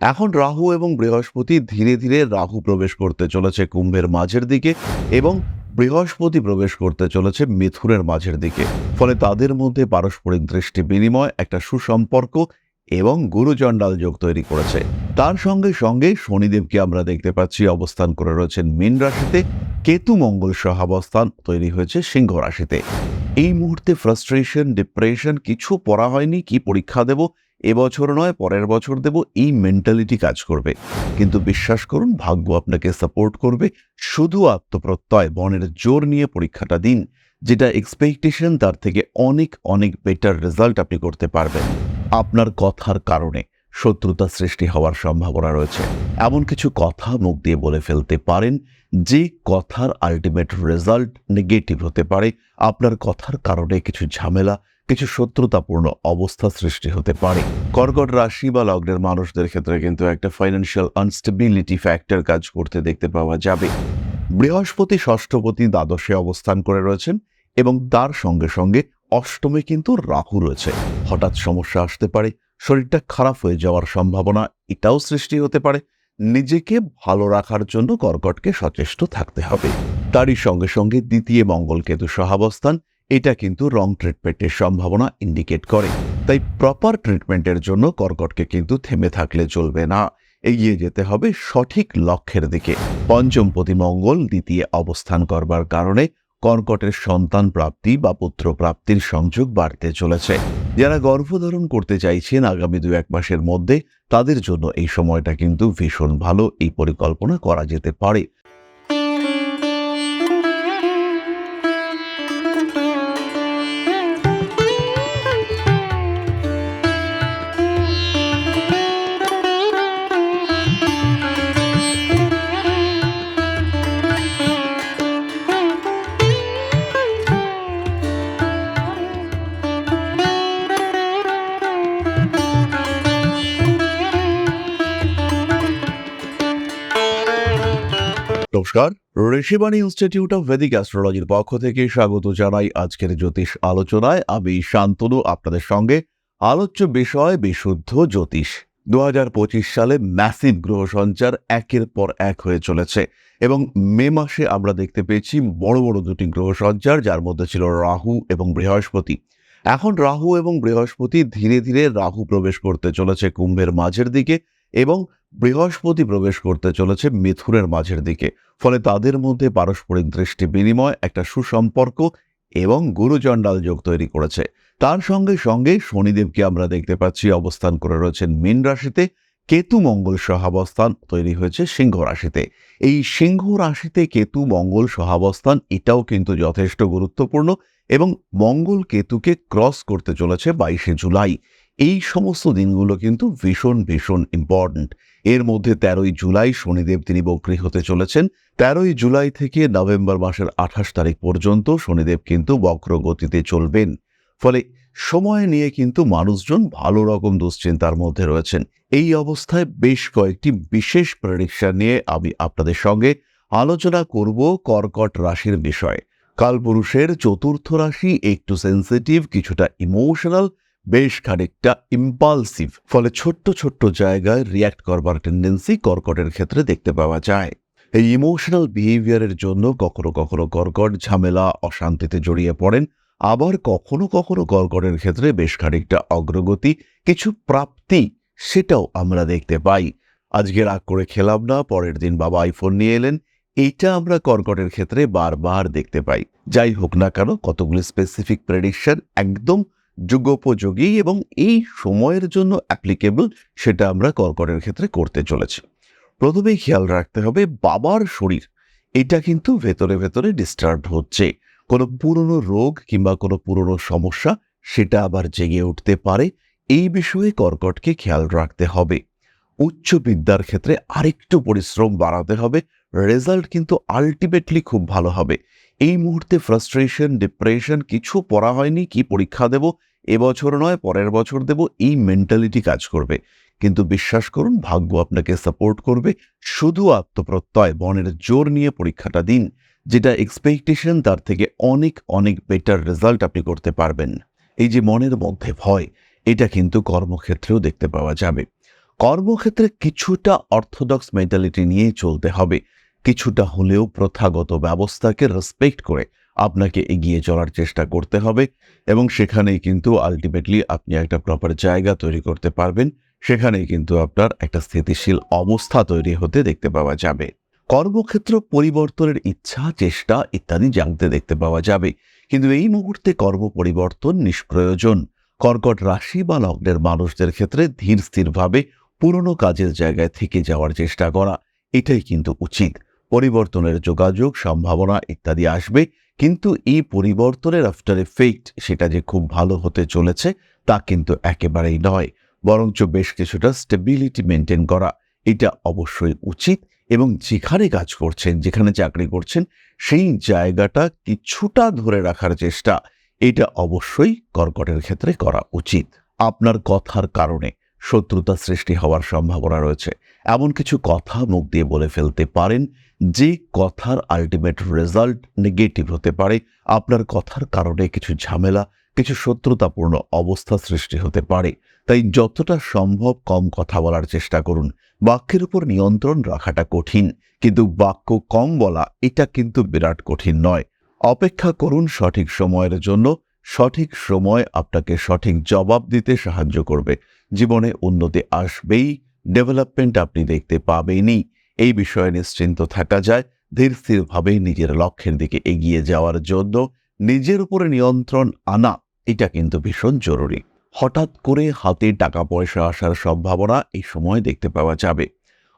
এখন রাহু এবং বৃহস্পতি ধীরে ধীরে রাহু প্রবেশ করতে চলেছে কুম্ভের মাঝের দিকে এবং বৃহস্পতি প্রবেশ করতে চলেছে মিথুনের মাঝের দিকে। ফলে তাদের মধ্যে পারস্পরিক দৃষ্টি বিনিময়, একটা সুসম্পর্ক এবং গুরুচণ্ডাল যোগ তৈরি করেছে। তার সঙ্গে সঙ্গে শনিদেবকে আমরা দেখতে পাচ্ছি, অবস্থান করে রয়েছেন মীন রাশিতে। কেতু মঙ্গল সহাবস্থান তৈরি হয়েছে সিংহ রাশিতে। এই মুহূর্তে ফ্রাস্ট্রেশন ডিপ্রেশন কিছু পড়া হয়নি, কি পরীক্ষা দেব এবছর নয়, পরের বছর দেব, এই মেন্টালিটি কাজ করবে। কিন্তু বিশ্বাস করুন, ভাগ্য আপনাকে সাপোর্ট করবে, শুধু আত্মপ্রত্যয়, বনের জোর নিয়ে পরীক্ষাটা দিন, যেটা এক্সপেকটেশন তার থেকে অনেক অনেক বেটার রেজাল্ট আপনি করতে পারবেন। আপনার কথার কারণে শত্রুতা সৃষ্টি হওয়ার সম্ভাবনা রয়েছে। এমন কিছু কথা মুখ দিয়ে বলে ফেলতে পারেন, যে কথার আলটিমেট রেজাল্ট নেগেটিভ হতে পারে। আপনার কথার কারণে কিছু ঝামেলা কিছু শত্রুতাপূর্ণ অবস্থা সৃষ্টি হতে পারে। কর্কট রাশি বা লগ্নের মানুষদের ক্ষেত্রে কিন্তু একটা ফাইন্যান্সিয়াল আনস্টেবিলিটি ফ্যাক্টর কাজ করতে দেখতে পাওয়া যাবে। বৃহস্পতি ষষ্ঠপতি দ্বাদশে অবস্থান করে রয়েছেন এবং তার সঙ্গে সঙ্গে অষ্টমে কিন্তু রাহু রয়েছে। হঠাৎ সমস্যা আসতে পারে, শরীরটা খারাপ হয়ে যাওয়ার সম্ভাবনা এটাও সৃষ্টি হতে পারে। নিজেকে ভালো রাখার জন্য কর্কটকে সচেষ্ট থাকতে হবে। তারই সঙ্গে সঙ্গে দ্বিতীয় মঙ্গল কেতু সহাবস্থান এটা কিন্তু রং ট্রিটমেন্টের সম্ভাবনা ইন্ডিকেট করে। তাই প্রপার ট্রিটমেন্টের জন্য কর্কটকে কিন্তু থেমে থাকলে চলবে না। এগিয়ে যেতে হবে সঠিক লক্ষ্যের দিকে। পঞ্চমপতি মঙ্গল, দ্বিতীয় অবস্থান করবার কারণে কর্কটের সন্তান প্রাপ্তি বা পুত্র প্রাপ্তির সংযোগ বাড়তে চলেছে। যারা গর্ভধারণ করতে চাইছেন আগামী দু এক মাসের মধ্যে, তাদের জন্য এই সময়টা কিন্তু ভীষণ ভালো। এই পরিকল্পনা করা যেতে পারে। ঋষিবাণী ইনস্টিটিউট অফ ভেদিক অ্যাস্ট্রোলজির পক্ষ থেকে স্বাগত জানাই আজকের জ্যোতিষ আলোচনায়। আমি শান্তনু, আপনাদের সঙ্গে আলোচ্য বিষয় বিশুদ্ধ জ্যোতিষ। দুহাজার পঁচিশ সালে ম্যাসিভ গ্রহ সঞ্চার একের পর এক হয়ে চলেছে এবং মে মাসে আমরা দেখতে পেয়েছি বড় বড় দুটি গ্রহ সঞ্চার, যার মধ্যে ছিল রাহু এবং বৃহস্পতি। এখন রাহু এবং বৃহস্পতি ধীরে ধীরে রাহু প্রবেশ করতে চলেছে কুম্ভের মাঝের দিকে এবং বৃহস্পতি প্রবেশ করতে চলেছে মিথুনের মাঝের দিকে। ফলে তাদের মধ্যে পারস্পরিক দৃষ্টি বিনিময়, একটা সুসম্পর্ক এবং গুরুচণ্ডাল যোগ তৈরি করেছে। তার সঙ্গে সঙ্গে শনিদেবকে আমরা দেখতে পাচ্ছি, অবস্থান করে রয়েছেন মীন রাশিতে। কেতু মঙ্গল সহাবস্থান তৈরি হয়েছে সিংহ রাশিতে। এই সিংহ রাশিতে কেতু মঙ্গল সহাবস্থান, এটাও কিন্তু যথেষ্ট গুরুত্বপূর্ণ এবং মঙ্গল কেতুকে ক্রস করতে চলেছে বাইশে জুলাই। এই সমস্ত দিনগুলো কিন্তু ভীষণ ভীষণ ইম্পর্ট্যান্ট এর মধ্যে তেরোই জুলাই শনিদেব তিনি বক্রী হতে চলেছেন। তেরোই জুলাই থেকে নভেম্বর মাসের আঠাশ তারিখ পর্যন্ত শনিদেব কিন্তু বক্র গতিতে চলবেন। ফলে সময় নিয়ে কিন্তু মানুষজন ভালো রকম দুশ্চিন্তার মধ্যে রয়েছেন। এই অবস্থায় বেশ কয়েকটি বিশেষ প্রেডিকশন নিয়ে আমি আপনাদের সঙ্গে আলোচনা করব কর্কট রাশির বিষয়ে। কালপুরুষের চতুর্থ রাশি একটু সেন্সিটিভ কিছুটা ইমোশনাল বেশ খানিকটা ইম্পালসিভ ফলে ছোট্ট ছোট্ট জায়গায় রিয়্যাক্ট করবার টেন্ডেন্সি কর্কটের ক্ষেত্রে দেখতে পাওয়া যায়। এই ইমোশনাল বিহেভিয়ারের জন্য কখনো কখনো কর্কট ঝামেলা, অশান্তিতে জড়িয়ে পড়েন। আবার কখনো কখনো কর্কটের ক্ষেত্রে বেশ খানিকটা অগ্রগতি, কিছু প্রাপ্তি সেটাও আমরা দেখতে পাই। আজকে রাগ করে খেলাম না, পরের দিন বাবা আইফোন নিয়ে এলেন। এইটা আমরা কর্কটের ক্ষেত্রে বারবার দেখতে পাই। যাই হোক না কেন, কতগুলি স্পেসিফিক প্রেডিকশন একদম যুগোপযোগী এবং এই সময়ের জন্য অ্যাপ্লিকেবল সেটা আমরা কর্কটের ক্ষেত্রে করতে চলেছি। প্রথমেই খেয়াল রাখতে হবে বাবার শরীর। এটা কিন্তু ভেতরে ভেতরে ডিস্টার্ব হচ্ছে। কোনো পুরনো রোগ কিংবা কোনো পুরনো সমস্যা সেটা আবার জেগে উঠতে পারে। এই বিষয়ে কর্কটকে খেয়াল রাখতে হবে। উচ্চ বিদ্যার ক্ষেত্রে আরেকটু পরিশ্রম বাড়াতে হবে। রেজাল্ট কিন্তু আলটিমেটলি খুব ভালো হবে। এই মুহূর্তে ফ্রাস্ট্রেশন ডিপ্রেশন কিছু পড়া হয়নি, কি পরীক্ষা দেব? এবছর নয়, পরের বছর দেব, এই মেন্টালিটি কাজ করবে। কিন্তু বিশ্বাস করুন, ভাগ্য আপনাকে সাপোর্ট করবে। শুধু আত্মপ্রত্যয় বনের জোর নিয়ে পরীক্ষাটা দিন, যেটা এক্সপেকটেশন তার থেকে অনেক অনেক বেটার রেজাল্ট আপনি করতে পারবেন। এই যে মনের মধ্যে ভয়, এটা কিন্তু কর্মক্ষেত্রেও দেখতে পাওয়া যাবে। কর্মক্ষেত্রে কিছুটা অর্থোডক্স মেন্টালিটি নিয়ে চলতে হবে। কিছুটা হলেও প্রথাগত ব্যবস্থাকে রেসপেক্ট করে আপনাকে এগিয়ে চলার চেষ্টা করতে হবে এবং সেখানেই কিন্তু আলটিমেটলি আপনি একটা প্রপার জায়গা তৈরি করতে পারবেন। সেখানেই কিন্তু আপনার একটা স্থিতিশীল অবস্থা তৈরি হতে দেখতে পাওয়া যাবে। কর্মক্ষেত্র পরিবর্তনের ইচ্ছা, চেষ্টা ইত্যাদি জানতে দেখতে পাওয়া যাবে। কিন্তু এই মুহূর্তে কর্ম পরিবর্তন নিষ্প্রয়োজন। কর্কট রাশি বা লগ্নের মানুষদের ক্ষেত্রে ধীর স্থিরভাবে পুরনো কাজের জায়গায় থেকে যাওয়ার চেষ্টা করা, এটাই কিন্তু উচিত। পরিবর্তনের যোগাযোগ, সম্ভাবনা ইত্যাদি আসবে। কিন্তু এই পরিবর্তনের আফটার এফেক্ট সেটা যে খুব ভালো হতে চলেছে, তা কিন্তু একেবারেই নয়। বরঞ্চ বেশ কিছুটা স্টেবিলিটি মেনটেন করা, এটা অবশ্যই উচিত। এবং যেখানে কাজ করছেন, যেখানে চাকরি করছেন, সেই জায়গাটা কিছুটা ধরে রাখার চেষ্টা, এটা অবশ্যই কর্কটের ক্ষেত্রে করা উচিত। আপনার কথার কারণে শত্রুতা সৃষ্টি হওয়ার সম্ভাবনা রয়েছে। এমন কিছু কথা মুখ দিয়ে বলে ফেলতে পারেন যে কথার আলটিমেট রেজাল্ট নেগেটিভ হতে পারে, আপনার কথার কারণে কিছু ঝামেলা, কিছু শত্রুতাপূর্ণ অবস্থা সৃষ্টি হতে পারে। তাই যতটা সম্ভব কম কথা বলার চেষ্টা করুন। বাক্যের উপর নিয়ন্ত্রণ রাখাটা কঠিন, কিন্তু বাক্য কম বলা এটা কিন্তু বিরাট কঠিন নয়। অপেক্ষা করুন সঠিক সময়ের জন্য। সঠিক সময় আপনাকে সঠিক জবাব দিতে সাহায্য করবে। জীবনে উন্নতি আসবেই ডেভেলপমেন্ট আপনি দেখতে পাবেনই। এই বিষয়ে নিশ্চিন্ত থাকা যায়। ধীর স্থিরভাবেই নিজের লক্ষ্যের দিকে এগিয়ে যাওয়ার জন্য নিজের উপরে নিয়ন্ত্রণ আনা, এটা কিন্তু ভীষণ জরুরি। হঠাৎ করে হাতে টাকা পয়সা আসার সম্ভাবনা এই সময় দেখতে পাওয়া যাবে।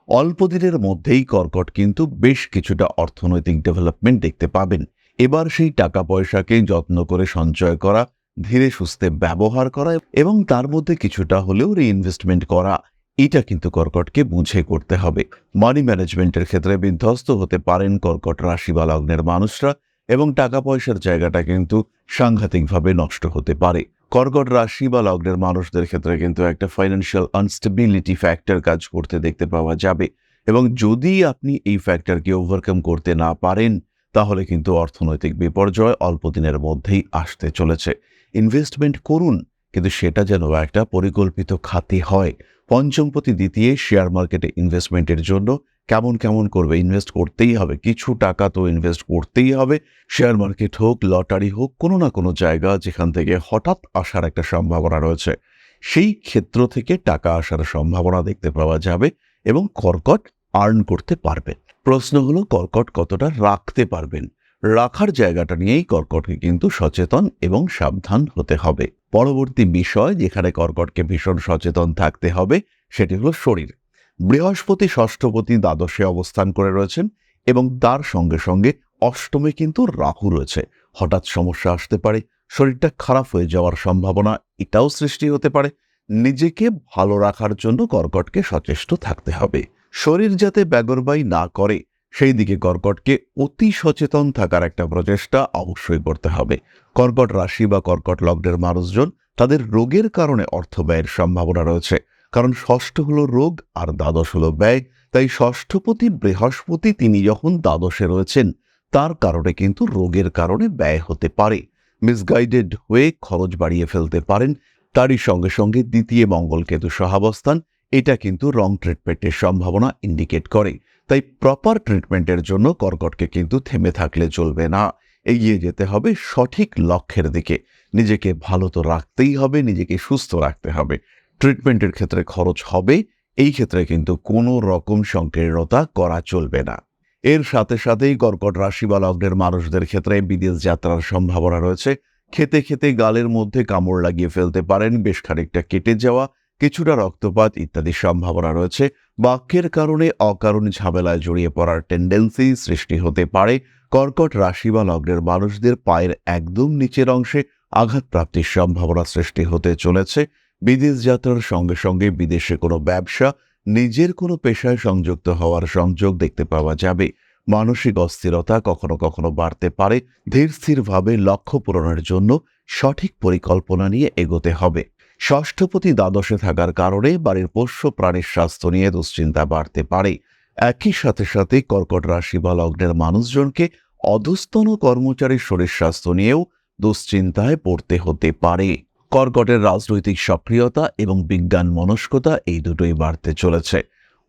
অল্প দিনের মধ্যেই কর্কট কিন্তু বেশ কিছুটা অর্থনৈতিক ডেভেলপমেন্ট দেখতে পাবেন। এবার সেই টাকা পয়সাকে যত্ন করে সঞ্চয় করা ধীরে সুস্থে ব্যবহার করা এবং তার মধ্যে কিছুটা হলেও রিইনভেস্টমেন্ট করা এটা কিন্তু কর্কটকে বুঝে করতে হবে। মানি ম্যানেজমেন্টের ক্ষেত্রে বিধ্বস্ত হতে পারেন কর্কট রাশি বা লগ্নের মানুষরা এবং টাকা পয়সার জায়গাটা কিন্তু সাংঘাতিকভাবে নষ্ট হতে পারে। কর্কট রাশি বা লগ্নের মানুষদের ক্ষেত্রে কিন্তু একটা ফাইন্যান্সিয়াল আনস্টেবিলিটি ফ্যাক্টর কাজ করতে দেখতে পাওয়া যাবে এবং যদি আপনি এই ফ্যাক্টরকে ওভারকাম করতে না পারেন, তাহলে কিন্তু অর্থনৈতিক বিপর্যয় অল্প দিনের মধ্যেই আসতে চলেছে। ইনভেস্টমেন্ট করুন, কিন্তু সেটা যেন একটা পরিকল্পিত খাতে হয়। পঞ্চমপতি দ্বিতীয় শেয়ার মার্কেটে ইনভেস্টমেন্টের জন্য কেমন কেমন করবে? ইনভেস্ট করতেই হবে। কিছু টাকা তো ইনভেস্ট করতেই হবে। শেয়ার মার্কেট হোক লটারি হোক, কোনো না কোনো জায়গা যেখান থেকে হঠাৎ আসার একটা সম্ভাবনা রয়েছে। সেই ক্ষেত্র থেকে টাকা আসার সম্ভাবনা দেখতে পাওয়া যাবে এবং কর্কট আর্ন করতে পারবেন প্রশ্ন হলো, কর্কট কতটা রাখতে পারবেন? রাখার জায়গাটা নিয়েই কর্কটকে কিন্তু সচেতন এবং সাবধান হতে হবে। পরবর্তী বিষয় যেখানে কর্কটকে ভীষণ সচেতন থাকতে হবে, সেটি হলো শরীর। বৃহস্পতি ষষ্ঠপতি দ্বাদশে অবস্থান করে রয়েছেন এবং তার সঙ্গে সঙ্গে অষ্টমে কিন্তু রাহু রয়েছে। হঠাৎ সমস্যা আসতে পারে, শরীরটা খারাপ হয়ে যাওয়ার সম্ভাবনা এটাও সৃষ্টি হতে পারে। নিজেকে ভালো রাখার জন্য কর্কটকে সচেষ্ট থাকতে হবে। শরীর যাতে ব্যাগরবাই না করে সেই দিকে কর্কটকে অতি সচেতন থাকার একটা প্রচেষ্টা অবশ্যই করতে হবে। কর্কট রাশি বা কর্কট লগ্নের মানুষজন তাদের রোগের কারণে অর্থ ব্যয়ের সম্ভাবনা রয়েছে। কারণ ষষ্ঠ হলো রোগ আর দ্বাদশ হলো ব্যয়। তাই ষষ্ঠপতি, বৃহস্পতি তিনি যখন দ্বাদশে রয়েছেন, তার কারণে কিন্তু রোগের কারণে ব্যয় হতে পারে। মিসগাইডেড হয়ে খরচ বাড়িয়ে ফেলতে পারেন। তারই সঙ্গে সঙ্গে দ্বিতীয় মঙ্গলকেতু সহাবস্থান, এটা কিন্তু রং ট্রিটমেন্টের সম্ভাবনা ইন্ডিকেট করে। তাই প্রপার ট্রিটমেন্টের জন্য কর্কটকে কিন্তু থেমে থাকলে চলবে না। এগিয়ে যেতে হবে সঠিক লক্ষ্যের দিকে। নিজেকে ভালো তো রাখতেই হবে, নিজেকে সুস্থ রাখতে হবে। ট্রিটমেন্টের ক্ষেত্রে খরচ হবে, এই ক্ষেত্রে কিন্তু কোনো রকম সংকীর্ণতা করা চলবে না। এর সাথে সাথেই কর্কট রাশি বা লগ্নের মানুষদের ক্ষেত্রে বিদেশ যাত্রার সম্ভাবনা রয়েছে। খেতে খেতে গালের মধ্যে কামড় লাগিয়ে ফেলতে পারেন, বেশ খানিকটা কেটে যাওয়া, কিছুটা রক্তপাত ইত্যাদি সম্ভাবনা রয়েছে। বাক্যের কারণে অকারণ ঝামেলায় জড়িয়ে পড়ার টেন্ডেন্সি সৃষ্টি হতে পারে। কর্কট রাশি বা লগ্নের মানুষদের পায়ের একদম নিচের অংশে আঘাতপ্রাপ্তির সম্ভাবনা সৃষ্টি হতে চলেছে। বিদেশ যাত্রার সঙ্গে সঙ্গে বিদেশে কোনো ব্যবসা, নিজের কোনো পেশায় সংযুক্ত হওয়ার সংযোগ দেখতে পাওয়া যাবে। মানসিক অস্থিরতা কখনো কখনো বাড়তে পারে। ধীর স্থিরভাবে লক্ষ্য পূরণের জন্য সঠিক পরিকল্পনা নিয়ে এগোতে হবে। ষষ্ঠপতি দ্বাদশে থাকার কারণে বাড়ির পোষ্য প্রাণীর স্বাস্থ্য নিয়ে দুশ্চিন্তা বাড়তে পারে। একই সাথে সাথে কর্কট রাশি বা লগ্নের মানুষজনকে অধস্তন কর্মচারীর শরীর স্বাস্থ্য নিয়েও দুশ্চিন্তায় পড়তে হতে পারে। কর্কটের রাজনৈতিক সক্রিয়তা এবং বিজ্ঞান মনস্কতা এই দুটোই বাড়তে চলেছে।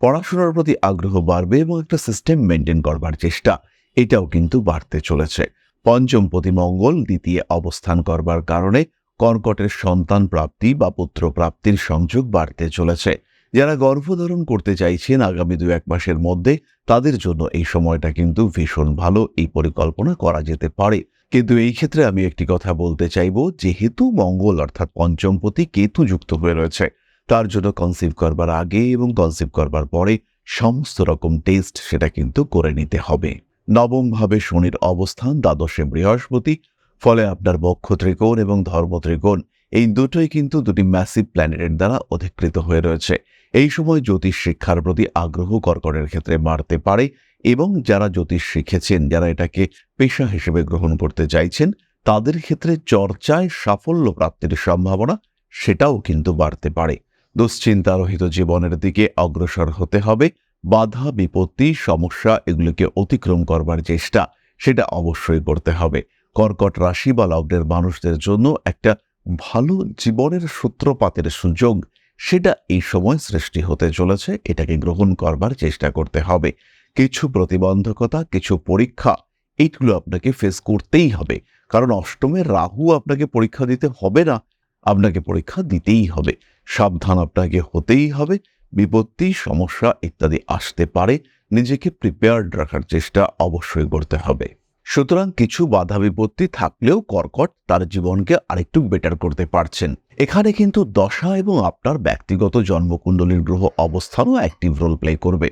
পড়াশোনার প্রতি আগ্রহ বাড়বে এবং একটা সিস্টেম মেনটেন করবার চেষ্টা, এটাও কিন্তু বাড়তে চলেছে। পঞ্চম মঙ্গল দ্বিতীয় অবস্থান করবার কারণে কর্কটের সন্তান প্রাপ্তি বা পুত্র প্রাপ্তির সংযোগ বাড়তে চলেছে। যারা গর্ভধারণ করতে চাইছেন আগামী দু এক মাসের মধ্যে, তাদের জন্য এই সময়টা কিন্তু ভীষণ ভালো, এই পরিকল্পনা করা যেতে পারে। কিন্তু এই ক্ষেত্রে আমি একটি কথা বলতে চাইব, যেহেতু মঙ্গল অর্থাৎ পঞ্চমপতি কেতু যুক্ত হয়ে রয়েছে, তার জন্য কনসিভ করবার আগে এবং কনসিভ করবার পরে সমস্ত রকম টেস্ট সেটা কিন্তু করে নিতে হবে। নবমভাবে শনির অবস্থান, দ্বাদশে বৃহস্পতি ফলে আপনার বক্ষ ত্রিকোণ এবং ধর্ম ত্রিকোণ, এই দুটোই কিন্তু দুটি ম্যাসিভ প্ল্যানেটের দ্বারা অধিকৃত হয়ে রয়েছে। এই সময় জ্যোতিষ শিক্ষার প্রতি আগ্রহ কর্কটের ক্ষেত্রে বাড়তে পারে এবং যারা জ্যোতিষ শিখেছেন, যারা এটাকে পেশা হিসেবে গ্রহণ করতে চাইছেন, তাদের ক্ষেত্রে চর্চায় সাফল্য প্রাপ্তির সম্ভাবনা সেটাও কিন্তু বাড়তে পারে। দুশ্চিন্তারহিত জীবনের দিকে অগ্রসর হতে হবে, বাধা, বিপত্তি, সমস্যা এগুলিকে অতিক্রম করবার চেষ্টা, সেটা অবশ্যই করতে হবে। কর্কট রাশি বা লগ্নের মানুষদের জন্য একটা ভালো জীবনের সূত্রপাতের সুযোগ, সেটা এই সময় সৃষ্টি হতে চলেছে। এটাকে গ্রহণ করবার চেষ্টা করতে হবে। কিছু প্রতিবন্ধকতা, কিছু পরীক্ষা, এইগুলো আপনাকে ফেস করতেই হবে। কারণ অষ্টমের রাহু আপনাকে পরীক্ষা দিতে হবে না, আপনাকে পরীক্ষা দিতেই হবে। সাবধান আপনাকে হতেই হবে। বিপত্তি, সমস্যা ইত্যাদি আসতে পারে। নিজেকে প্রিপেয়ার্ড রাখার চেষ্টা অবশ্যই করতে হবে। সুতরাং কিছু বাধা বিপত্তি থাকলেও কর্কট তার জীবনকে আরেকটু বেটার করতে পারছেন। এখানে কিন্তু দশা এবং আপনার ব্যক্তিগত জন্মকুণ্ডলীর গ্রহ অবস্থানও অ্যাক্টিভ রোল প্লে করবে।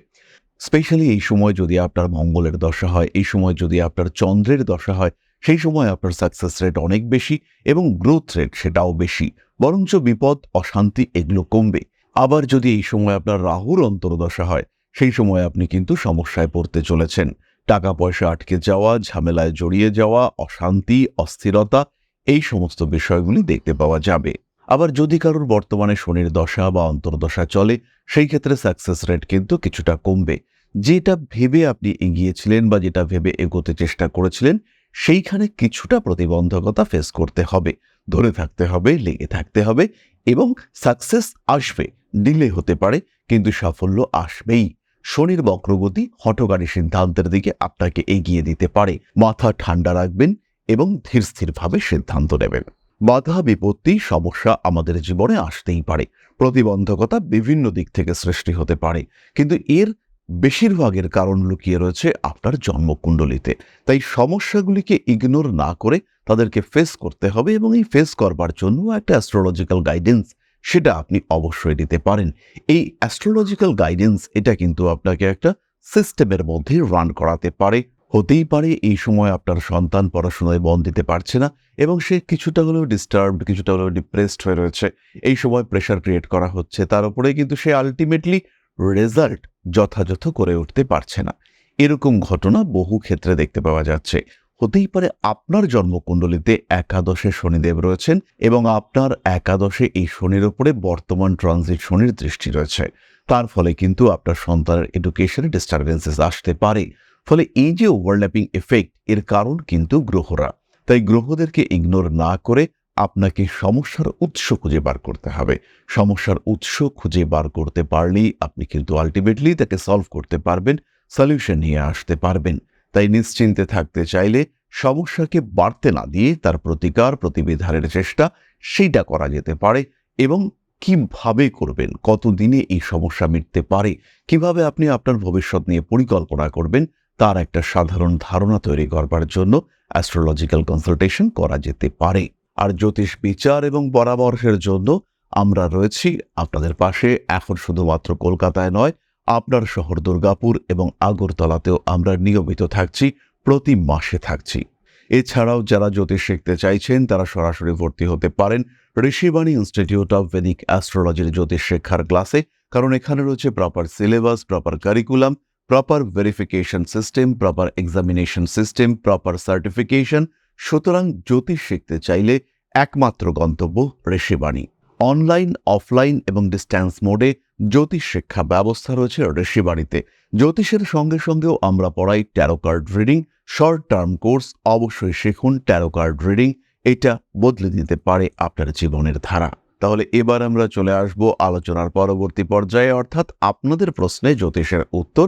স্পেশালি এই সময় যদি আপনার মঙ্গলের দশা হয়, এই সময় যদি আপনার চন্দ্রের দশা হয়, সেই সময় আপনার সাকসেস রেট অনেক বেশি এবং গ্রোথ রেট সেটাও বেশি। বরঞ্চ বিপদ, অশান্তি এগুলো কমবে। আবার যদি এই সময় আপনার রাহুর অন্তর্দশা হয়, সেই সময় আপনি কিন্তু সমস্যায় পড়তে চলেছেন। টাকা পয়সা আটকে যাওয়া, ঝামেলায় জড়িয়ে যাওয়া, অশান্তি, অস্থিরতা, এই সমস্ত বিষয়গুলি দেখতে পাওয়া যাবে। আবার যদি কারোর বর্তমানে শনির দশা বা অন্তর্দশা চলে, সেই ক্ষেত্রে সাকসেস রেট কিন্তু কিছুটা কমবে। যেটা ভেবে আপনি এগিয়েছিলেন বা যেটা ভেবে এগোতে চেষ্টা করেছিলেন, সেইখানে কিছুটা প্রতিবন্ধকতা ফেস করতে হবে। ধরে থাকতে হবে, লেগে থাকতে হবে এবং সাকসেস আসবে ডিলে হতে পারে, কিন্তু সাফল্য আসবেই। শনির বক্রগতি হটকারী সিদ্ধান্তের দিকে আপনাকে এগিয়ে দিতে পারে। মাথা ঠান্ডা রাখবেন এবং ধীর স্থিরভাবে সিদ্ধান্ত নেবেন। বাধা, বিপত্তি, সমস্যা আমাদের জীবনে আসতেই পারে। প্রতিবন্ধকতা বিভিন্ন দিক থেকে সৃষ্টি হতে পারে। কিন্তু এর বেশিরভাগের কারণ লুকিয়ে রয়েছে আপনার জন্মকুণ্ডলিতে। তাই সমস্যাগুলিকে ইগনোর না করে তাদেরকে ফেস করতে হবে এবং এই ফেস করবার জন্য একটা অ্যাস্ট্রোলজিক্যাল গাইডেন্স সেটা আপনি অবশ্যই দিতে পারেন। এই অ্যাস্ট্রোলজিক্যাল গাইডেন্স এটা কিন্তু আপনাকে একটা সিস্টেমের মধ্যে রান করাতে পারে। হতেই পারে এই সময় আপনার সন্তান পড়াশোনায় মন দিতে পারছে না এবং সে কিছুটা হলেও ডিস্টার্বড কিছুটা হলেও ডিপ্রেসড হয়ে রয়েছে। এই সময় প্রেশার ক্রিয়েট করা হচ্ছে, তার উপরে কিন্তু সে আলটিমেটলি রেজাল্ট যথাযথ করে উঠতে পারছে না। এরকম ঘটনা বহু ক্ষেত্রে দেখতে পাওয়া যাচ্ছে। হতেই পারে আপনার জন্মকুণ্ডলিতে একাদশে শনিদেব রয়েছেন এবং আপনার একাদশে এই শনির উপরে বর্তমান ট্রানজিট শনির দৃষ্টি রয়েছে। তার ফলে কিন্তু আপনার সন্তানের এডুকেশনে ডিস্টারবেন্সেস আসতে পারে। ফলে এই যে ওভারল্যাপিং এফেক্ট এর কারণ কিন্তু গ্রহরা। তাই গ্রহদেরকে ইগনোর না করে আপনাকে সমস্যার উৎস খুঁজে বার করতে হবে। সমস্যার উৎস খুঁজে বার করতে পারলেই আপনি কিন্তু আলটিমেটলি তাকে সলভ করতে পারবেন সলিউশন নিয়ে আসতে পারবেন। তাই নিশ্চিন্তে থাকতে চাইলে সমস্যাকে বাড়তে না দিয়ে তার প্রতিকার, প্রতিবিধানের চেষ্টা সেইটা করা যেতে পারে এবং কীভাবে করবেন, কতদিনে এই সমস্যা মিটতে পারে, কীভাবে আপনি আপনার ভবিষ্যৎ নিয়ে পরিকল্পনা করবেন, তার একটা সাধারণ ধারণা তৈরি করবার জন্য অ্যাস্ট্রোলজিক্যাল কনসালটেশন করা যেতে পারে। আর জ্যোতিষ বিচার এবং পরামর্শের জন্য আমরা রয়েছি আপনাদের পাশে, এখন শুধুমাত্র কলকাতায় নয় আপনার শহর দুর্গাপুর এবং আগরতলাতেও আমরা নিয়মিত থাকছি, প্রতি মাসে থাকছি। এছাড়াও যারা জ্যোতিষ শিখতে চাইছেন, তারা সরাসরি ভর্তি হতে পারেন ঋষিবাণী ইনস্টিটিউট অফ ভেদিক অ্যাস্ট্রোলজির জ্যোতিষ শিক্ষার ক্লাসে। কারণ এখানে রয়েছে proper syllabus proper curriculum proper verification system proper examination system proper certification সুতরাং জ্যোতিষ শিখতে চাইলে একমাত্র গন্তব্য ঋষিবাণী। অনলাইন অফলাইন এবং ডিস্ট্যান্স মোডে জ্যোতিষ শিক্ষা ব্যবস্থা রয়েছে ঋষিবাড়িতে জ্যোতিষের সঙ্গে সঙ্গেও আমরা পড়াই tarot card reading short term course অবশ্যই শিখুন ট্যারো কার্ড রিডিং এটা বদলে দিতে পারে আপনার জীবনের ধারা। তাহলে এবার আমরা চলে আসব আলোচনার পরবর্তী পর্যায়ে, অর্থাৎ আপনাদের প্রশ্নে জ্যোতিষের উত্তর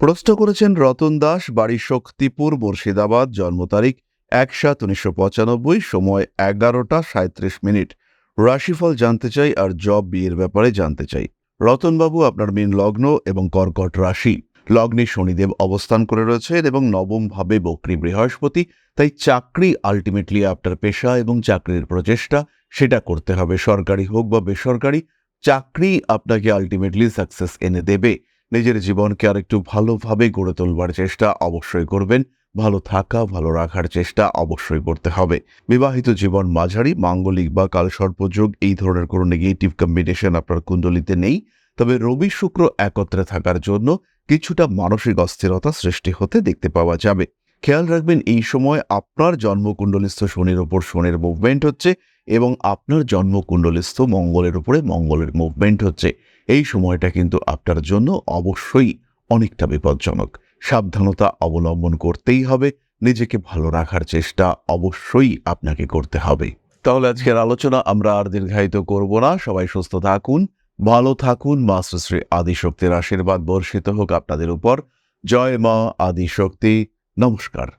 প্রশ্ন করেছেন রতন দাস, বাড়ি শক্তিপুর, মুর্শিদাবাদ। জন্ম তারিখ এক সাত উনিশশো পঁচানব্বই, সময় এগারোটা সাঁত্রিশ মিনিট। রাশিফল জানতে চাই আর জব বিয়ের ব্যাপারে জানতে চাই। রতনবাবু আপনার মীন লগ্ন এবং কর্কট রাশি। লগ্নে শনিদেব অবস্থান করে রয়েছেন এবং নবম ভাবে বক্রী বৃহস্পতি, তাই চাকরি আলটিমেটলি আপনার পেশা এবং চাকরির প্রচেষ্টা, সেটা করতে হবে। সরকারি হোক বা বেসরকারি, চাকরি আপনাকে আলটিমেটলি সাকসেস এনে দেবে। নিজের জীবনকে আরেকটু ভালোভাবে গড়ে তোলবার চেষ্টা অবশ্যই করবেন। ভালো থাকা, ভালো রাখার চেষ্টা অবশ্যই করতে হবে। বিবাহিত জীবন মাঝারি, মাঙ্গলিক বা কালসর্পযোগ এই ধরনের কোনো নেগেটিভ কম্বিনেশন আপনার কুণ্ডলিতে নেই। তবে রবি শুক্র একত্রে থাকার জন্য কিছুটা মানসিক অস্থিরতা সৃষ্টি হতে দেখতে পাওয়া যাবে। খেয়াল রাখবেন এই সময় আপনার জন্মকুণ্ডলিস্থ শনির ওপর শনির মুভমেন্ট হচ্ছে এবং আপনার জন্মকুণ্ডলিস্থ মঙ্গলের উপরে মঙ্গলের মুভমেন্ট হচ্ছে। এই সময়টা কিন্তু আপনার জন্য অবশ্যই অনেকটা বিপজ্জনক। সাবধানতা অবলম্বন করতেই হবে, নিজেকে ভালো রাখার চেষ্টা অবশ্যই আপনাকে করতে হবে। তাহলে আজকের আলোচনা আমরা আর দীর্ঘায়িত করব না। সবাই সুস্থ থাকুন, ভালো থাকুন। মা শ্রী আদিশক্তির আশীর্বাদ বর্ষিত হোক আপনাদের উপর। জয় মা আদিশক্তি। নমস্কার।